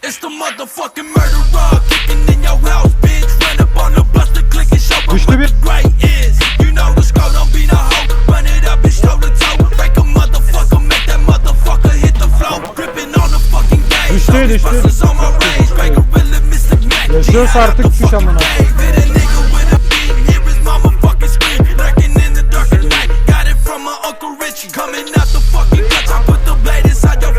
It's the motherfucking murderer kicking Düştü düştü. Yaşıyoruz artık kuş amına. Coming out the fucking clutch, I put the blade inside your